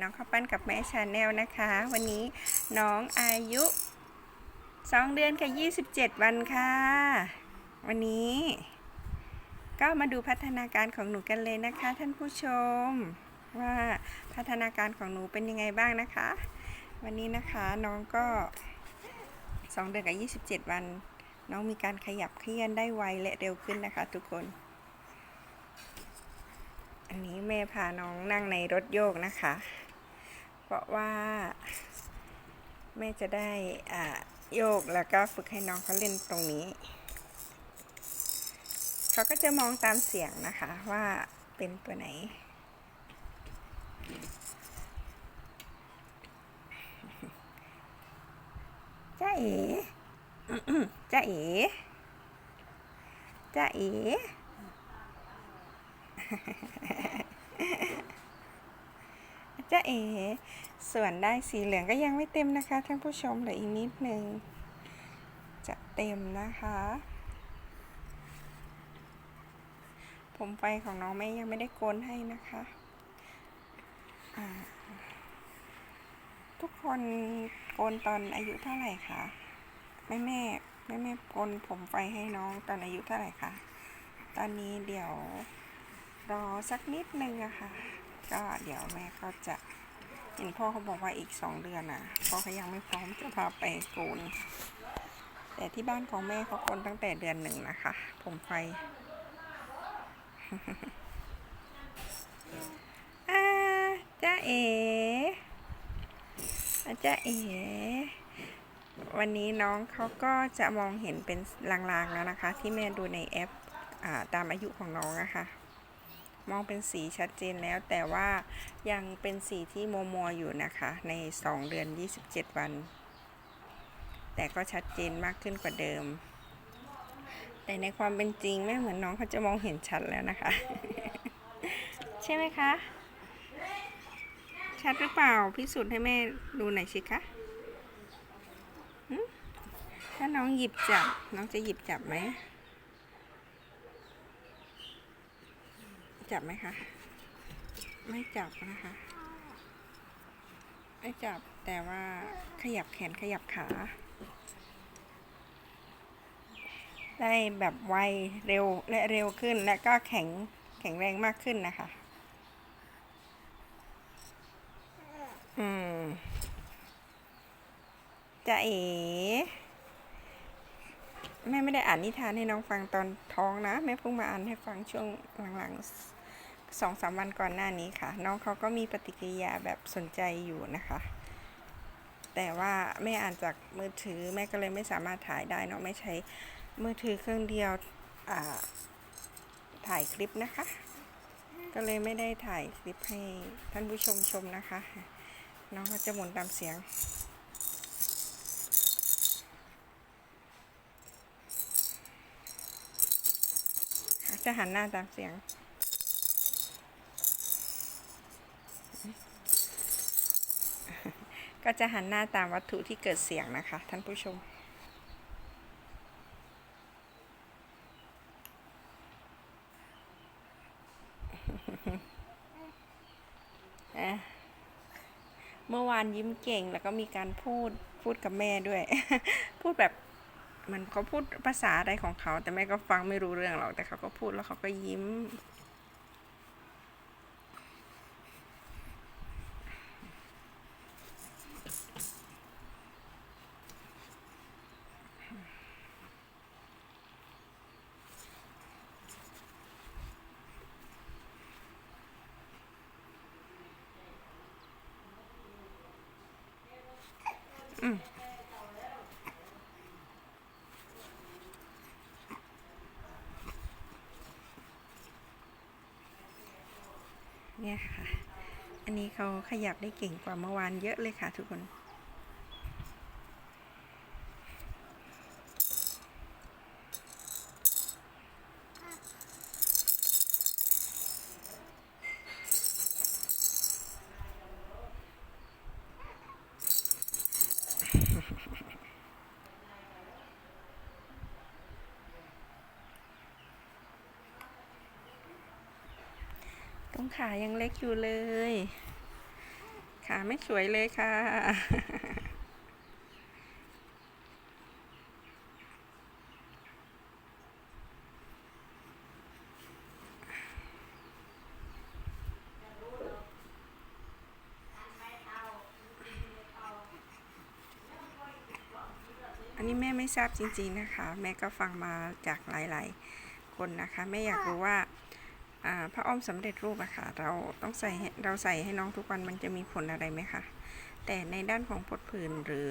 น้องข้าวปั้นกับแม่ชาแนลนะคะ วันนี้น้องอายุ 2 เดือนกับ 27 วันค่ะ วันนี้ ก็มาดูพัฒนาการของหนูกันเลยนะคะ ท่านผู้ชม ว่าพัฒนาการของหนูเป็นยังไงบ้างนะคะ วันนี้นะคะน้องก็ 2 เดือนกับ 27 วัน น้องมีการขยับเคลื่อนได้ไวและเร็วขึ้นนะคะ ทุกคน แม่พาน้องนั่งในรถโยกนะคะ เพราะว่า แม่จะได้อ่าโยกแล้วก็ฝึกให้น้องเขาเล่นตรงนี้ เขาก็จะมองตามเสียงนะคะว่าเป็นตัวไหนจ้าเอ๋จ้าเอ๋จ้าเอ๋ จ้าเอ๋ส่วนได้สีเหลืองก็ยังไม่เต็มนะคะ ท่านผู้ชมเหลืออีกนิดหนึ่งจะเต็มนะคะ ผมไฟของน้องแม่ยังไม่ได้โกนให้นะคะ ทุกคนโกนตอนอายุเท่าไหร่คะแม่แม่แม่แม่โกนผมไฟให้น้องตอนอายุเท่าไหร่คะตอนนี้เดี๋ยว รอสักนิดนึงอะค่ะ ก็เดี๋ยวแม่ก็จะเห็นพ่อเขาบอกว่าอีกสองเดือนอะพ่อเขายังไม่พร้อมจะพาไปโกน แต่ที่บ้านของแม่เขาโกนตั้งแต่เดือนหนึ่งนะคะ ผมไฟอาจ้าเอ๋อาจ้าเอ๋วันนี้น้องเขาก็จะมองเห็นเป็นลางๆแล้วนะคะ ที่แม่ดูในแอปอตามอายุของน้องอะค่ะ มองเป็นสีชัดเจนแล้วแต่ว่ายังเป็นสีที่มัวมัวอยู่นะคะ ใน 2 เดือน 27 วัน แต่ก็ชัดเจนมากขึ้นกว่าเดิม แต่ในความเป็นจริงแม่เหมือนน้องเขาจะมองเห็นชัดแล้วนะคะ ใช่ไหมคะ ชัดหรือเปล่าพิสูจน์ให้แม่ดูหน่อยสิคะถ้าน้องหยิบจับ น้องจะหยิบจับไหม จับไหมคะ ไม่จับนะคะ ไม่จับแต่ว่าขยับแขนขยับขา ได้แบบไวเร็วและเร็วขึ้นและก็แข็งแข็งแรงมากขึ้นนะคะ อืมจะเอ๋แม่ไม่ได้อ่านนิทานให้น้องฟังตอนท้องนะ แม่เพิ่งมาอ่านให้ฟังช่วงหลังๆ สองสามวันก่อนหน้านี้ค่ะ น้องเขาก็มีปฏิกิริยาแบบสนใจอยู่นะคะ แต่ว่าแม่อ่านจากมือถือแม่ก็เลยไม่สามารถถ่ายได้เนาะไม่ใช้มือถือเครื่องเดียวถ่ายคลิปนะคะ ก็เลยไม่ได้ถ่ายคลิปให้ท่านผู้ชมชมนะคะ น้องเขาจะหมุนตามเสียงจะหันหน้าตามเสียง ก็จะหันหน้าตามวัตถุที่เกิดเสียงนะคะ ท่านผู้ชมอะเมื่อวานยิ้มเก่งแล้วก็มีการพูดพูดกับแม่ด้วย พูดแบบมันเขาพูดภาษาอะไรของเขา แต่แม่ก็ฟังไม่รู้เรื่องหรอกแต่เขาก็พูดแล้วเขาก็ยิ้ม เนี่ยค่ะ อันนี้เขาขยับได้เก่งกว่าเมื่อวานเยอะเลยค่ะทุกคน ตรงขายังเล็กอยู่เลย ขาไม่สวยเลยค่ะ นนี้แม่ไม่ทราบจริงๆนะคะ แม่ก็ฟังมาจากหลายๆ คนนะคะ แม่อยากรู้ว่าพระอ้อมสำเร็จรูปอะค่ะ เราต้องใส่เราใส่ให้น้องทุกวันมันจะมีผลอะไรไหมคะ แต่ในด้านของผดผื่นหรือ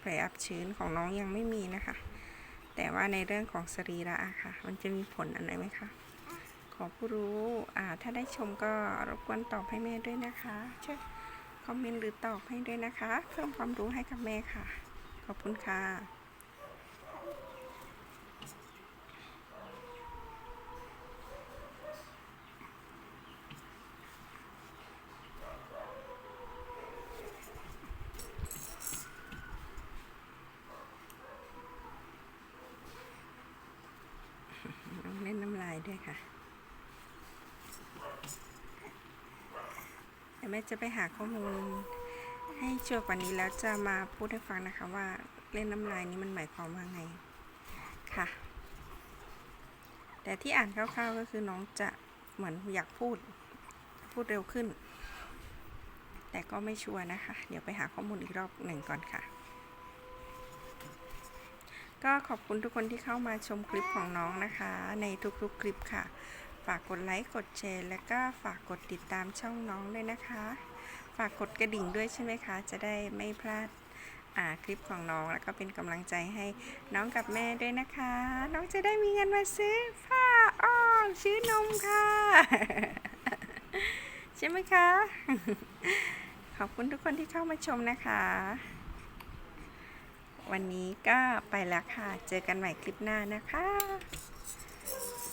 แผลอับชื้นของน้องยังไม่มีนะคะ แต่ว่าในเรื่องของสรีระอะค่ะ มันจะมีผลอะไรไหมคะ ขอผู้รู้ถ้าได้ชมก็รบกวนตอบให้แม่ด้วยนะคะช่วยคอมเมนต์หรือตอบให้ด้วยนะคะ เพิ่มความรู้ให้กับแม่ค่ะ ขอบคุณค่ะ น้องเล่นน้ำลายด้วยค่ะเดี๋ยวแม่จะไปหาข้อมูล ให้ชัวร์กว่านี้แล้วจะมาพูดให้ฟังนะคะว่าเล่นน้ำลายนี้มันหมายความว่าไงค่ะ แต่ที่อ่านคร่าวๆก็คือน้องจะเหมือนอยากพูดพูดเร็วขึ้น แต่ก็ไม่ชัวร์นะคะ เดี๋ยวไปหาข้อมูลอีกรอบหนึ่งก่อนค่ะ ก็ขอบคุณทุกคนที่เข้ามาชมคลิปของน้องนะคะ ในทุกๆคลิปค่ะ ฝากกดไลค์กดแชร์ แล้วก็ฝากกดติดตามช่องน้องด้วยนะคะ ฝากกดกระดิ่งด้วยใช่ไหมคะ จะได้ไม่พลาดอ่าคลิปของน้องแล้วก็เป็นกำลังใจให้น้องกับแม่ด้วยนะคะ น้องจะได้มีเงินมาซื้อผ้าอ้อมซื้อนมค่ะ ใช่ไหมคะ ขอบคุณทุกคนที่เข้ามาชมนะคะ วันนี้ก็ไปแล้วค่ะ เจอกันใหม่คลิปหน้านะคะ